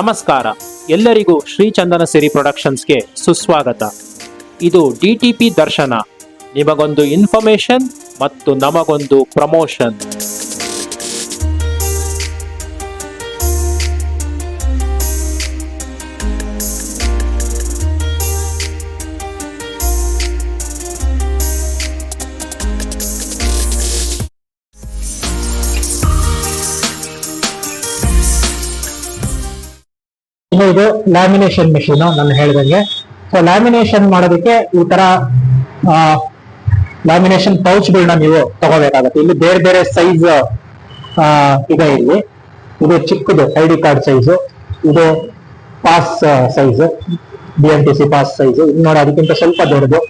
ನಮಸ್ಕಾರ. ಎಲ್ಲರಿಗೂ ಶ್ರೀ ಚಂದನ ಸಿರಿ ಪ್ರೊಡಕ್ಷನ್ಸ್ಗೆ ಸುಸ್ವಾಗತ. ಇದು ಡಿ ಟಿ ಪಿ ದರ್ಶನ. ನಿಮಗೊಂದು ಇನ್ಫಾರ್ಮೇಶನ್ ಮತ್ತು ನಮಗೊಂದು ಪ್ರಮೋಷನ್. ಇದು ಲ್ಯಾಮಿನೇಷನ್ ಮೆಷಿನ್ ನಾನು ಹೇಳ್ದಂಗೆ. ಸೊ ಲ್ಯಾಮಿನೇಷನ್ ಮಾಡೋದಕ್ಕೆ ಈ ತರ ಲ್ಯಾಮಿನೇಷನ್ ಪೌಚ್ಗಳನ್ನ ನೀವು ತಗೋಬೇಕಾಗತ್ತೆ. ಇಲ್ಲಿ ಬೇರೆ ಬೇರೆ ಸೈಜ್ ಇದೆ ಇಲ್ಲಿ. ಇದು ಚಿಕ್ಕದು ಐ ಡಿ ಕಾರ್ಡ್ ಸೈಜು ಇದು pass size B M T C pass size ಇದು ನೋಡಿ, ಅದಕ್ಕಿಂತ ಸ್ವಲ್ಪ ದೊಡ್ಡದು.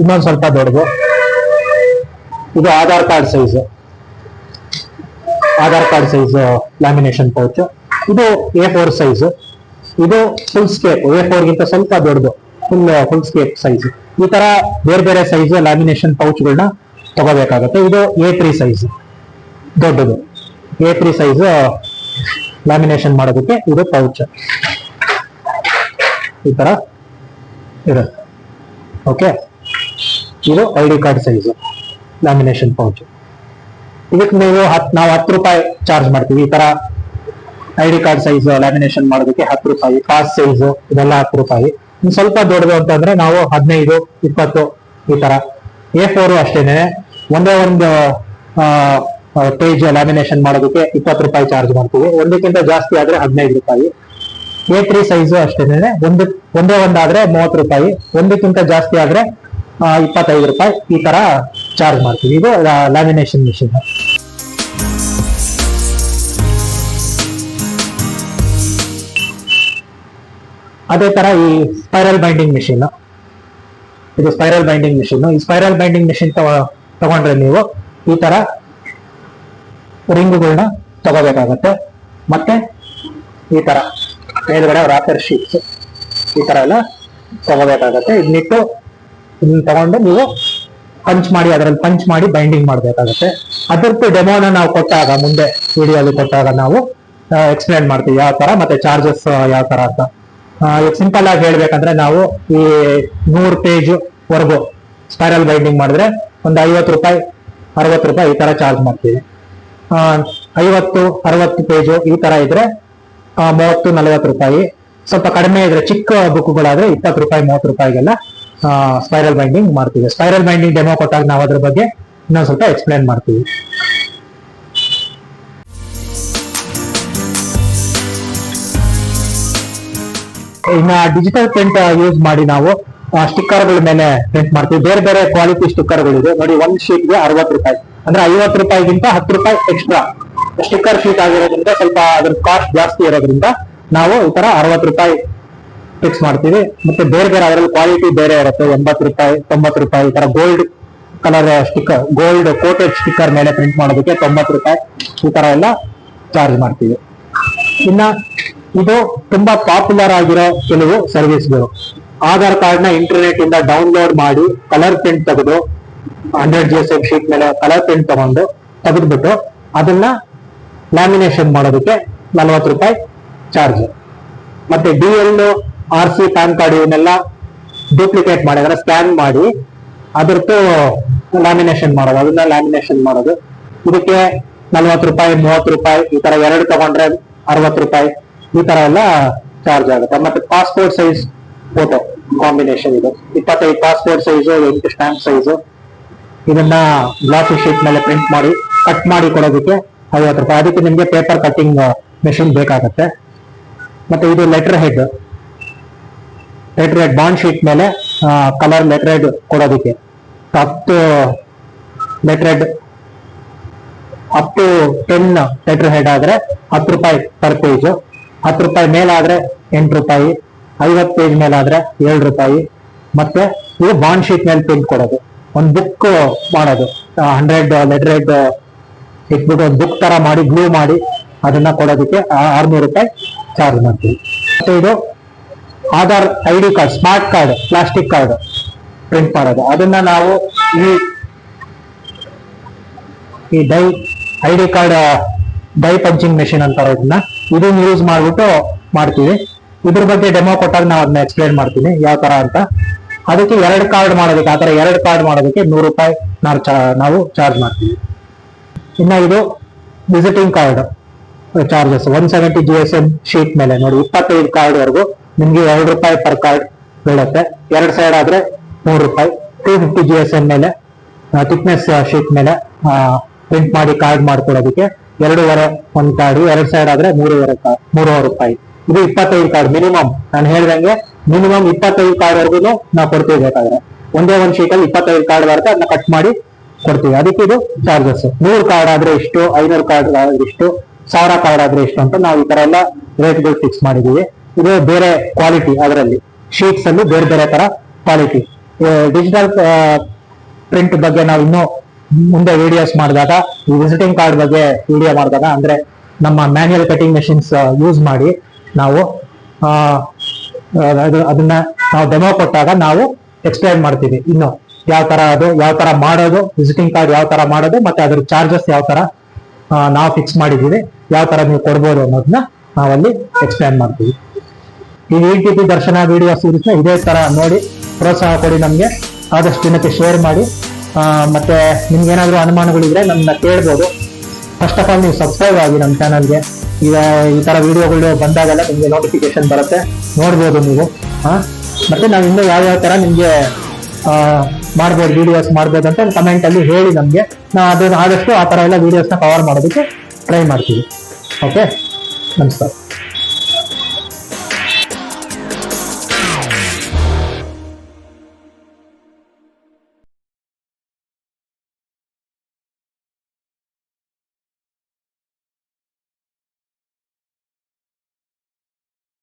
ಇನ್ನೊಂದು ಸ್ವಲ್ಪ ದೊಡ್ಡದು. ಇದು Aadhaar card size Aadhaar card size lamination pouch ಇದು ಎ ಫೋರ್ ಸೈಜ್ ಇದು ಫುಲ್ ಸ್ಕೇಪ್ ಎ ಫೋರ್ ಗಿಂತ ಸ್ವಲ್ಪ ದೊಡ್ಡದು ಫುಲ್ ಫುಲ್ ಸ್ಕೇಪ್ ಸೈಜ್ ಈ ತರ ಬೇರೆ ಬೇರೆ ಸೈಜ್ ಲ್ಯಾಮಿನೇಷನ್ ಪೌಚ್ಗಳನ್ನ ತಗೋಬೇಕಾಗುತ್ತೆ. ಇದು ಎ ತ್ರೀ ಸೈಜ್ ದೊಡ್ಡದು. ಎ ತ್ರೀ ಸೈಜ್ ಲ್ಯಾಮಿನೇಷನ್ ಮಾಡೋದಕ್ಕೆ ಇದು ಪೌಚ್ ಈ ತರ ಇರುತ್ತೆ ಓಕೆ ಇದು I D card size lamination pouch ಇದಕ್ಕೆ ನೀವು ಹತ್, ನಾವು ಹತ್ತು ರೂಪಾಯಿ ಚಾರ್ಜ್ ಮಾಡ್ತೀವಿ. ಈ ತರ I D card size lamination ಮಾಡೋದಕ್ಕೆ ಹತ್ತು ರೂಪಾಯಿ ಪಾಸ್ ಸೈಜ್ ಇದೆಲ್ಲ ಹತ್ತು ರೂಪಾಯಿ. ಸ್ವಲ್ಪ ದೊಡ್ಡದು ಅಂತಂದ್ರೆ ನಾವು ಹದಿನೈದು, ಇಪ್ಪತ್ತು ಈ ತರ. ಎ ಫೋರ್ ಅಷ್ಟೇನೆ. ಒಂದೇ ಒಂದು ಪೇಜ್ ಲ್ಯಾಮಿನೇಷನ್ ಮಾಡೋದಕ್ಕೆ ಇಪ್ಪತ್ತು ರೂಪಾಯಿ ಚಾರ್ಜ್ ಮಾಡ್ತೀವಿ. ಒಂದಕ್ಕಿಂತ ಜಾಸ್ತಿ ಆದ್ರೆ ಹದಿನೈದು ರೂಪಾಯಿ. ಎ ತ್ರೀ ಸೈಜ್ ಅಷ್ಟೇನೆ. ಒಂದು, ಒಂದೇ ಒಂದಾದ್ರೆ ಮೂವತ್ತು ರೂಪಾಯಿ. ಒಂದಕ್ಕಿಂತ ಜಾಸ್ತಿ ಆದ್ರೆ ಇಪ್ಪತ್ತೈದು ರೂಪಾಯಿ ಈ ತರ ಚಾರ್ಜ್ ಮಾಡ್ತೀವಿ. ಇದು ಲ್ಯಾಮಿನೇಷನ್ ಮಿಷಿನ್ ಅದೇ ತರ ಈ ಸ್ಪೈರಲ್ ಬೈಂಡಿಂಗ್ ಮಿಷಿನ್ ಇದು ಸ್ಪೈರಲ್ ಬೈಂಡಿಂಗ್ ಮಿಷಿನ್ ಈ ಸ್ಪೈರಲ್ ಬೈಂಡಿಂಗ್ ಮಿಷಿನ್ ತಗೊಂಡ್ರೆ ನೀವು ಈ ತರ ರಿಂಗ್ಗಳನ್ನ ತಗೋಬೇಕಾಗತ್ತೆ. ಮತ್ತೆ ಈ ತರ ಮೇಲ್ಗಡೆ ರಾಪರ್ ಶೀಟ್ಸ್ ಈ ತರ ಎಲ್ಲ ತಗೋಬೇಕಾಗತ್ತೆ. ಇದನ್ನಿಟ್ಟು ಇದನ್ನ ತಗೊಂಡು ನೀವು ಪಂಚ್ ಮಾಡಿ ಅದರಲ್ಲಿ ಪಂಚ್ ಮಾಡಿ ಬೈಂಡಿಂಗ್ ಮಾಡಬೇಕಾಗತ್ತೆ. ಅದರದ್ದು ಡೆಮೋನ ನಾವು ಕೊಟ್ಟಾಗ, ಮುಂದೆ ವಿಡಿಯೋಲಿ ಕೊಟ್ಟಾಗ ನಾವು ಎಕ್ಸ್ಪ್ಲೇನ್ ಮಾಡ್ತೀವಿ ಯಾವ ತರ, ಮತ್ತೆ ಚಾರ್ಜಸ್ ಯಾವ ತರ ಅಂತ. ಸಿಂಪಲ್ ಆಗಿ ಹೇಳ್ಬೇಕಂದ್ರೆ ನಾವು ಈ ನೂರು ಪೇಜ್ ವರೆಗೂ ಸ್ಪೈರಲ್ ಬೈಂಡಿಂಗ್ ಮಾಡಿದ್ರೆ ಒಂದು ಐವತ್ತು ರೂಪಾಯಿ, ಅರವತ್ತು ರೂಪಾಯಿ ಈ ತರ ಚಾರ್ಜ್ ಮಾಡ್ತೀವಿ. ಐವತ್ತು, ಅರವತ್ತು ಪೇಜು ಈ ತರ ಇದ್ರೆ ಮೂವತ್ತು, ನಲವತ್ತು ರೂಪಾಯಿ. ಸ್ವಲ್ಪ ಕಡಿಮೆ ಇದ್ರೆ, ಚಿಕ್ಕ ಬುಕ್ಗಳಾದ್ರೆ ಇಪ್ಪತ್ತು ರೂಪಾಯಿ, ಮೂವತ್ತು ರೂಪಾಯಿಗೆಲ್ಲ ಸ್ಪೈರಲ್ ಬೈಂಡಿಂಗ್ ಮಾಡ್ತೀವಿ. ಸ್ಪೈರಲ್ ಬೈಂಡಿಂಗ್ ಡೆಮೋ ಕೊಟ್ಟಾಗ ನಾವು ಅದ್ರ ಬಗ್ಗೆ ಇನ್ನೊಂದು ಸ್ವಲ್ಪ ಎಕ್ಸ್ಪ್ಲೇನ್ ಮಾಡ್ತೀವಿ. ಇನ್ನ ಡಿಜಿಟಲ್ ಪ್ರಿಂಟ್ ಯೂಸ್ ಮಾಡಿ ನಾವು ಸ್ಟಿಕ್ಕರ್ಗಳ ಮೇಲೆ ಪ್ರಿಂಟ್ ಮಾಡ್ತೀವಿ. ಬೇರೆ ಬೇರೆ ಕ್ವಾಲಿಟಿ ಸ್ಟಿಕ್ಕರ್ಗಳಿದೆ ನೋಡಿ ಒಂದ್ ಶೀಟ್ಗೆ ಅರವತ್ತು ರೂಪಾಯಿ. ಅಂದ್ರೆ ಐವತ್ತು ರೂಪಾಯಿಗಿಂತ ಹತ್ತು ರೂಪಾಯಿ ಎಕ್ಸ್ಟ್ರಾ ಸ್ಟಿಕ್ಕರ್ ಶೀಟ್ ಆಗಿರೋದ್ರಿಂದ ಸ್ವಲ್ಪ ಅದ್ರ ಕಾಸ್ಟ್ ಜಾಸ್ತಿ ಇರೋದ್ರಿಂದ ನಾವು ಈ ತರ ಅರವತ್ತು ರೂಪಾಯಿ ಫಿಕ್ಸ್ ಮಾಡ್ತೀವಿ. ಮತ್ತೆ ಬೇರೆ ಬೇರೆ ಅದರಲ್ಲಿ ಕ್ವಾಲಿಟಿ ಬೇರೆ ಇರುತ್ತೆ. ಎಂಬತ್ತು ರೂಪಾಯಿ, ತೊಂಬತ್ತು ರೂಪಾಯಿ ಈ ತರ gold colour sticker gold coated sticker ಮೇಲೆ ಪ್ರಿಂಟ್ ಮಾಡೋದಕ್ಕೆ ತೊಂಬತ್ತು ರೂಪಾಯಿ ಈ ತರ ಎಲ್ಲ ಚಾರ್ಜ್ ಮಾಡ್ತೀವಿ. ಇನ್ನ ಇದು ತುಂಬಾ ಪಾಪ್ಯುಲರ್ ಆಗಿರೋ ಕೆಲವು ಸರ್ವಿಸ್ಗಳು ಆಧಾರ್ ಕಾರ್ಡ್ನ ಇಂಟರ್ನೆಟ್ ಇಂದ ಡೌನ್ಲೋಡ್ ಮಾಡಿ ಕಲರ್ ಪ್ರಿಂಟ್ ತೆಗೆದು hundred G S F sheet ಮೇಲೆ ಕಲರ್ ಪ್ರಿಂಟ್ ತಗೊಂಡು ತೆಗೆದ್ಬಿಟ್ಟು ಅದನ್ನ ಲ್ಯಾಮಿನೇಷನ್ ಮಾಡೋದಕ್ಕೆ ನಲ್ವತ್ತು ರೂಪಾಯಿ ಚಾರ್ಜ್ ಮತ್ತೆ D L R C PAN card ಇವನ್ನೆಲ್ಲ ಡೂಪ್ಲಿಕೇಟ್ ಮಾಡಿ ಅಂದ್ರೆ ಸ್ಕ್ಯಾನ್ ಮಾಡಿ, ಅದ್ರದ್ದು ಲ್ಯಾಮಿನೇಷನ್ ಮಾಡೋದು, ಅದನ್ನ ಲ್ಯಾಮಿನೇಷನ್ ಮಾಡೋದು. ಇದಕ್ಕೆ ನಲ್ವತ್ತು ರೂಪಾಯಿ, ಮೂವತ್ತು ರೂಪಾಯಿ, ಈ ತರ ಎರಡು ತಗೊಂಡ್ರೆ ಅರವತ್ತು ರೂಪಾಯಿ. ಈ ತರ ಎಲ್ಲ ಚಾರ್ಜ್ ಆಗುತ್ತೆ. ಮತ್ತೆ ಪಾಸ್ಪೋರ್ಟ್ ಸೈಜ್ ಫೋಟೋ ಕಾಂಬಿನೇಷನ್ ಇದು. ಇಪ್ಪತ್ತೈದು ಪಾಸ್ಪೋರ್ಟ್ ಸೈಜು ಎಂಟು ಸ್ಟ್ಯಾಂಪ್ ಸೈಜು ಇದನ್ನ ಗ್ಲಾಸಿ ಶೀಟ್ ಮೇಲೆ ಪ್ರಿಂಟ್ ಮಾಡಿ ಕಟ್ ಮಾಡಿ ಕೊಡೋದಕ್ಕೆ ಐವತ್ತು ರೂಪಾಯಿ. ಅದಕ್ಕೆ ನಿಮಗೆ ಪೇಪರ್ ಕಟ್ಟಿಂಗ್ ಮೆಷಿನ್ ಬೇಕಾಗುತ್ತೆ. ಮತ್ತೆ ಇದು letter head letter head bond sheet ಮೇಲೆ ಕಲರ್ ಲೆಟರ್ ಹೆಡ್ ಕೊಡೋದಕ್ಕೆ. ಹತ್ತು letter head up to ten letter head ಆದ್ರೆ ಹತ್ತು ರೂಪಾಯಿ ಪರ್ ಪೇಜ್ ಹತ್ತು ರೂಪಾಯಿ ಮೇಲಾದ್ರೆ ಎಂಟು ರೂಪಾಯಿ, ಐವತ್ತು ಪೇಜ್ ಮೇಲಾದ್ರೆ ಏಳು ರೂಪಾಯಿ. ಮತ್ತೆ ಇದು ಬಾಂಡ್ ಶೀಟ್ ಮೇಲೆ ಪ್ರಿಂಟ್ ಕೊಡೋದು. ಒಂದು ಬುಕ್ ಮಾಡೋದು. ಹಂಡ್ರೆಡ್ ಲೆಟರ್ ಹೆಡ್ ಇಟ್ಬಿಟ್ಟು ಒಂದು ಬುಕ್ ತರ ಮಾಡಿ ಗ್ಲೂ ಮಾಡಿ ಅದನ್ನ ಕೊಡೋದಕ್ಕೆ ಆರ್ನೂರು ರೂಪಾಯಿ ಚಾರ್ಜ್ ಮಾಡ್ತೀವಿ. ಮತ್ತೆ ಇದು Aadhaar I D card smart card plastic card print ಮಾಡೋದು. ಅದನ್ನ ನಾವು ಈ ಈ die I D card die punching machine ಅಂತಾರೆ ಇದನ್ನ ಇದನ್ನ ಯೂಸ್ ಮಾಡ್ಬಿಟ್ಟು ಮಾಡ್ತೀವಿ. ಇದ್ರ ಬಗ್ಗೆ ಡೆಮೋ ಕೊಟ್ಟಾಗ ನಾವು ಅದನ್ನ ಎಕ್ಸ್ಪ್ಲೇನ್ ಮಾಡ್ತೀನಿ, ಯಾವ ತರ ಅಂತ. ಅದಕ್ಕೆ ಎರಡು ಕಾರ್ಡ್ ಮಾಡೋದಕ್ಕೆ ಆತರ ಎರಡು ಕಾರ್ಡ್ ಮಾಡೋದಕ್ಕೆ ನೂರು ರೂಪಾಯಿ ನಾವು ಚಾರ್ಜ್ ಮಾಡ್ತೀವಿ. ಇನ್ನ ಇದು visiting card charges one seventy G S M sheet ಮೇಲೆ ನೋಡಿ, ಇಪ್ಪತ್ತೈದು ಕಾರ್ಡ್ ವರೆಗೂ, ನಿಮ್ಗೆ ಎರಡು ರೂಪಾಯಿ ಪರ್ ಕಾರ್ಡ್ ಬೀಳುತ್ತೆ. ಎರಡು ಸೈಡ್ ಆದ್ರೆ ಮೂರು ರೂಪಾಯಿ. Two fifty G S M ಮೇಲೆ ಥಿಕ್ನೆಸ್ ಶೀಟ್ ಮೇಲೆ ಪ್ರಿಂಟ್ ಮಾಡಿ ಕಾರ್ಡ್ ಮಾಡ್ಕೊಡೋದಕ್ಕೆ ಎರಡೂವರೆ ಒಂದ್ ಕಾರ್ಡು ಎರಡ್ ಸೈಡ್ ಆದ್ರೆ ಮೂರುವರೆ ಕಾರ್ಡ್ ಮೂರುವರೆ ರೂಪಾಯಿ. ಇದು ಇಪ್ಪತ್ತೈದು ಕಾರ್ಡ್ ಮಿನಿಮಮ್ ನಾನು ಹೇಳ್ದಂಗೆ ಮಿನಿಮಮ್ ಇಪ್ಪತ್ತೈದು ಕಾರ್ಡ್ ವರ್ಗೂ ನಾವು ಕೊಡ್ತೀವಿ ಬೇಕಾದ್ರೆ. ಒಂದೇ ಒಂದ್ ಶೀಟ್ ಅಲ್ಲಿ ಇಪ್ಪತ್ತೈದು ಕಾರ್ಡ್ ಬರುತ್ತೆ ಅದನ್ನ ಕಟ್ ಮಾಡಿ ಕೊಡ್ತೀವಿ. ಅದಕ್ಕೆ ಇದು ಚಾರ್ಜಸ್ ನೂರು ಕಾರ್ಡ್ ಆದ್ರೆ ಇಷ್ಟು, ಐನೂರು ಕಾರ್ಡ್ ಆದ್ರೆ ಇಷ್ಟು, ಸಾವಿರ ಕಾರ್ಡ್ ಆದ್ರೆ ಇಷ್ಟು ಅಂತ ನಾವು ಈ ತರ ಎಲ್ಲ ರೇಟ್ಗಳು ಫಿಕ್ಸ್ ಮಾಡಿದೀವಿ. ಇದು ಬೇರೆ ಕ್ವಾಲಿಟಿ ಅದರಲ್ಲಿ. ಶೀಟ್ಸ್ ಅಲ್ಲಿ ಬೇರೆ ಬೇರೆ ತರ ಕ್ವಾಲಿಟಿ ಡಿಜಿಟಲ್ ಪ್ರಿಂಟ್ ಬಗ್ಗೆ ನಾವು ಇನ್ನೂ ಮುಂದೆ ವಿಡಿಯೋಸ್ ಮಾಡಿದಾಗ, ಈ ವಿಸಿಟಿಂಗ್ ಕಾರ್ಡ್ ಬಗ್ಗೆ ವಿಡಿಯೋ ಮಾಡಿದಾಗ, ಅಂದ್ರೆ ನಮ್ಮ ಮ್ಯಾನ್ಯಲ್ ಕಟಿಂಗ್ ಮೆಷಿನ್ಸ್ ಯೂಸ್ ಮಾಡಿ ನಾವು ಅದನ್ನ ನಾವು ಡೆಮೋ ಕೊಟ್ಟಾಗ ನಾವು ಎಕ್ಸ್ಪ್ಲೈನ್ ಮಾಡ್ತೀವಿ. ಇನ್ನು ಯಾವ ತರ ಅದು, ಯಾವ ತರ ಮಾಡೋದು ವಿಸಿಟಿಂಗ್ ಕಾರ್ಡ್ ಯಾವ ತರ ಮಾಡೋದು, ಮತ್ತೆ ಅದ್ರ ಚಾರ್ಜಸ್ ಯಾವ ತರ ನಾವು ಫಿಕ್ಸ್ ಮಾಡಿದ್ದೀವಿ, ಯಾವ ತರ ನೀವು ಕೊಡ್ಬೋದು ಅನ್ನೋದನ್ನ ನಾವಲ್ಲಿ ಎಕ್ಸ್ಪ್ಲೈನ್ ಮಾಡ್ತೀವಿ. ಈ ವಿ ಟಿ ಪಿ ದರ್ಶನ ವಿಡಿಯೋ ಸೀರೀಸ್ ಇದೇ ತರ ನೋಡಿ, ಪ್ರೋತ್ಸಾಹ ಕೊಡಿ ನಮ್ಗೆ, ಆದಷ್ಟು ಜನಕ್ಕೆ ಶೇರ್ ಮಾಡಿ. ಮತ್ತೆ ನಿಮ್ಗೆ ಏನಾದ್ರು ಅನುಮಾನಗಳಿದ್ರೆ ನಮ್ಮನ್ನ ಕೇಳ್ಬೋದು. ಫಸ್ಟ್ ಆಫ್ ಆಲ್ ನೀವು ಸಬ್ಸ್ಕ್ರೈಬ್ ಆಗಿ ನಮ್ಮ ಚಾನಲ್ಗೆ ಈಗ ಈ ಥರ ವಿಡಿಯೋಗಳು ಬಂದಾಗೆಲ್ಲ ನಿಮಗೆ ನೋಟಿಫಿಕೇಶನ್ ಬರುತ್ತೆ. ನೋಡ್ಬೋದು ನೀವು. ಹಾ ಮತ್ತೆ ನಾವು ಇನ್ನೂ ಯಾವ ಯಾವ ತರ ನಿಮ್ಗೆ ಮಾಡ್ಬೋದು ವಿಡಿಯೋಸ್ ಮಾಡ್ಬೋದು ಅಂತ ಕಮೆಂಟ್ ಅಲ್ಲಿ ಹೇಳಿ ನಮಗೆ. ನಾವು ಅದನ್ನು ಆದಷ್ಟು ಆ ತರ ಎಲ್ಲ ವೀಡಿಯೋಸ್ನ ಕವರ್ ಮಾಡೋದಕ್ಕೆ ಟ್ರೈ ಮಾಡ್ತೀವಿ. ಓಕೆ ನಮಸ್ಕಾರ.